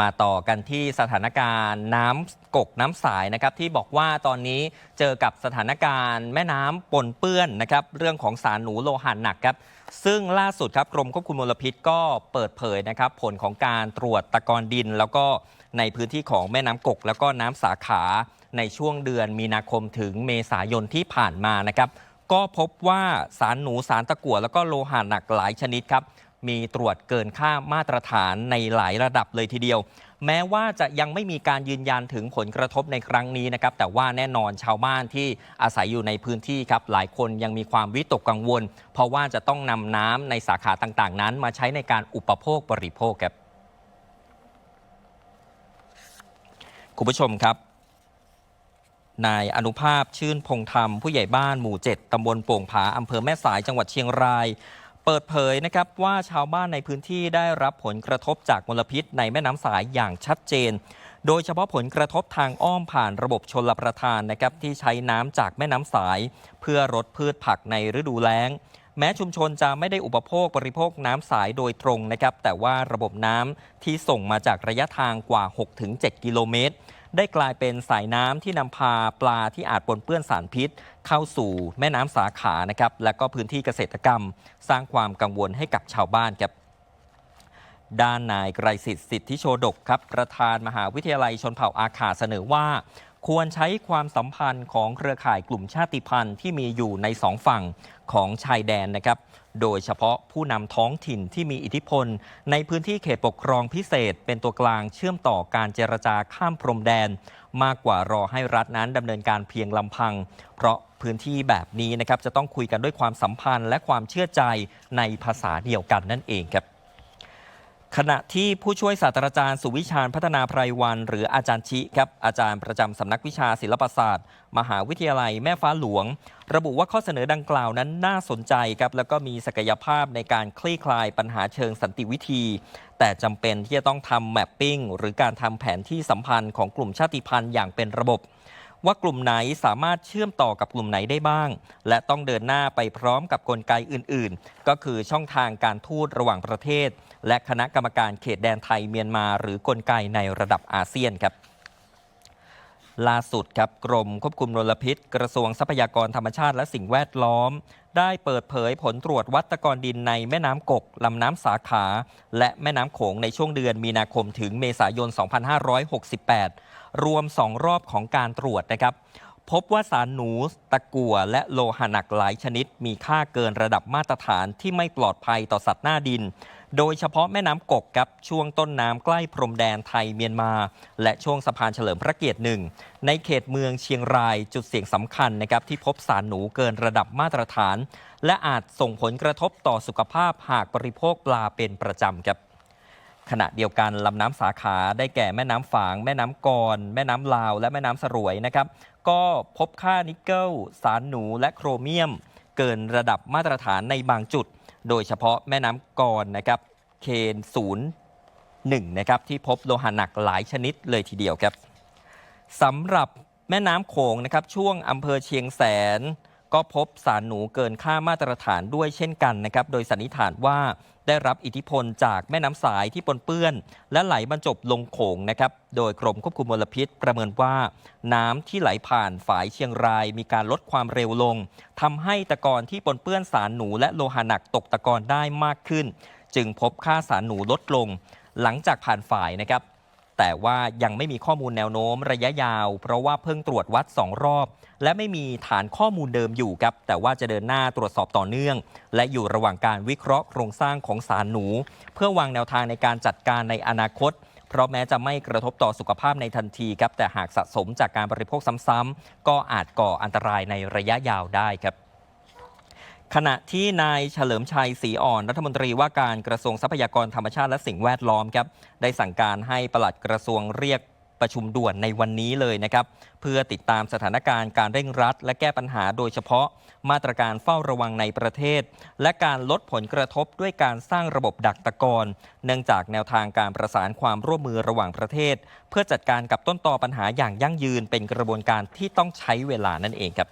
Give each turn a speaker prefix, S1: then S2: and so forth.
S1: มาต่อกันที่สถานการณ์น้ำกกน้ำสายนะครับที่บอกว่าตอนนี้เจอกับสถานการณ์แม่น้ำปนเปื้อนนะครับเรื่องของสารหนูโลหะหนักครับซึ่งล่าสุดครับกรมควบคุมมลพิษก็เปิดเผยนะครับผลของการตรวจตะกอนดิน แล้วก็ในพื้นที่ของแม่น้ำกก แล้วก็น้ำสาขาในช่วงเดือนมีนาคมถึงเมษายนที่ผ่านมานะครับก็พบว่าสารหนูสารตะกั่วแล้วก็โลหะหนักหลายชนิดครับ มีตรวจเกินค่ามาตรฐานในหลายระดับเลยทีเดียว แม้ว่าจะยังไม่มีการยืนยันถึงผลกระทบในครั้งนี้นะครับ แต่ว่าแน่นอนชาวบ้านที่อาศัยอยู่ในพื้นที่ครับ หลายคนยังมีความวิตกกังวล เพราะว่าจะต้องนำน้ำในสาขาต่างๆ นั้น มาใช้ในการอุปโภคบริโภคครับคุณผู้ชมครับนายอนุภาพชื่นพงธรรมผู้ใหญ่บ้านหมู่ 7 ตำบลโป่งผา อำเภอแม่สายจังหวัดเชียงราย เปิดเผยนะครับว่าชาวบ้านในพื้นที่ได้รับผลกระทบจากมลพิษในแม่น้ำสายอย่างชัดเจน โดยเฉพาะผลกระทบทางอ้อมผ่านระบบชนลประทานนะครับที่ใช้น้ำจากแม่น้ำสาย เพื่อรดพืชผักในฤดูแล้ง แม้ชุมชนจะไม่ได้อุปโภคบริโภคน้ำสายโดยตรงนะครับแต่ว่าระบบน้ำที่ส่งมาจากระยะทางกว่า 6-7 กิโลเมตร ได้กลายเป็นสายน้ำที่นำพาปลาที่อาจปนเปื้อนสารพิษ เข้าสู่แม่น้ำสาขานะครับและก็พื้นที่เกษตรกรรม สร้างความกังวลให้กับชาวบ้านครับด้านนายไกรสิทธิ์สิทธิโชดกครับ ประธานมหาวิทยาลัยชนเผ่าอาขาเสนอว่า ควรใช้ความสัมพันธ์ของเครือข่ายกลุ่มชาติพันธุ์ที่มีอยู่ในสองฝั่งของชายแดนนะครับ โดยเฉพาะผู้นำท้องถิ่นที่มีอิทธิพล ในพื้นที่เขตปกครองพิเศษ เป็นตัวกลางเชื่อมต่อการเจรจาข้ามพรมแดน มากกว่ารอให้รัฐนั้นดำเนินการเพียงลำพัง เพราะพื้นที่แบบนี้นะครับจะต้องคุยกันด้วยความสัมพันธ์ และความเชื่อใจในภาษาเดียวกันนั่นเองครับ ขณะที่ผู้ช่วยศาสตราจารย์สุวิชาญพัฒนาไพรวัน หรืออาจารย์ชิครับอาจารย์ประจำสำนักวิชาศิลปศาสตร์ มหาวิทยาลัยแม่ฟ้าหลวง ระบุว่าข้อเสนอดังกล่าวนั้นน่าสนใจครับแล้วก็มีศักยภาพในการคลี่คลายปัญหาเชิงสันติวิธี แต่จำเป็นที่จะต้องทำแมปปิ้งหรือการทำแผนที่สัมพันธ์ของกลุ่มชาติพันธุ์อย่างเป็นระบบ ว่ากลุ่มไหนสามารถเชื่อมต่อกับกลุ่มไหนได้บ้าง และต้องเดินหน้าไปพร้อมกับกลไกอื่น ๆ ก็คือช่องทางการทูตระหว่างประเทศ และคณะกรรมการเขตแดนไทยเมียนมา หรือกลไกในระดับอาเซียนครับ ล่าสุดครับกรมควบคุมมลพิษ กระทรวงทรัพยากรธรรมชาติและสิ่งแวดล้อม ได้เปิดเผยผลตรวจวัดตะกอนดินในแม่น้ำกกลำน้ำสาขา และแม่น้ำโขงในช่วงเดือนมีนาคมถึงเมษายน 2568 รวม 2 รอบของการตรวจนะครับ พบว่าสารหนูตะกั่วและโลหะหนักหลายชนิด มีค่าเกินระดับมาตรฐานที่ไม่ปลอดภัยต่อสัตว์หน้าดิน โดยเฉพาะแม่น้ำกกครับช่วงต้นน้ำใกล้พรมแดนไทยเมียนมา และช่วงสะพานเฉลิมพระเกียรติหนึ่งในเขตเมืองเชียงรายจุดเสี่ยงสำคัญนะครับที่พบสารหนูเกินระดับมาตรฐาน และอาจส่งผลกระทบต่อสุขภาพหากบริโภคปลาเป็นประจำครับ ขณะเดียวกันลำน้ำสาขาได้แก่แม่น้ำฝาง แม่น้ำกรแม่น้ำลาว และแม่น้ำสรวยนะครับ ก็พบค่านิกเกิล สารหนูและโครเมียม เกินระดับมาตรฐานในบางจุด โดยเฉพาะแม่น้ำกรนะครับ เคนศูนย์หนึ่งนะครับที่พบโลหะหนักหลายชนิดเลยทีเดียวครับสำหรับแม่น้ำโขงนะครับช่วงอำเภอเชียงแสน ก็พบสารหนูเกินค่ามาตรฐานด้วยเช่นกันนะครับ โดยสันนิษฐานว่าได้รับอิทธิพลจากแม่น้ำสายที่ปนเปื้อน และไหลบรรจบลงโขงนะครับ โดยกรมควบคุมมลพิษประเมินว่า น้ำที่ไหลผ่านฝายเชียงราย มีการลดความเร็วลงทำให้ตะกอนที่ปนเปื้อนสารหนูและโลหะหนักตกตะกอนได้มากขึ้น จึงพบค่าสารหนูลดลง หลังจากผ่านฝายนะครับ แต่ว่ายังไม่มีข้อมูลแนวโน้มระยะยาว เพราะว่าเพิ่งตรวจวัด 2 รอบ และไม่มีฐานข้อมูลเดิมอยู่ครับ แต่ว่าจะเดินหน้าตรวจสอบต่อเนื่อง และอยู่ระหว่างการวิเคราะห์โครงสร้างของสารหนู เพื่อวางแนวทางในการจัดการในอนาคต เพราะแม้จะไม่กระทบต่อสุขภาพในทันทีครับแต่หากสะสมจากการบริโภคซ้ำๆก็อาจก่ออันตรายในระยะยาวได้ครับ ขณะที่นายเฉลิมชัยศรีอ่อนรัฐมนตรีว่าการกระทรวงทรัพยากรธรรมชาติและสิ่งแวดล้อมครับได้สั่งการให้ปลัดกระทรวงเรียกประชุมด่วนในวันนี้เลยนะครับเพื่อติดตามสถานการณ์การเร่งรัด และแก้ปัญหาโดยเฉพาะมาตรการเฝ้าระวังในประเทศ และการลดผลกระทบด้วยการสร้างระบบดักตะกอนเนื่องจากแนวทางการประสานความร่วมมือระหว่างประเทศ เพื่อจัดการกับต้นตอปัญหาอย่างยั่งยืนเป็นกระบวนการที่ต้องใช้เวลานั่นเองครับ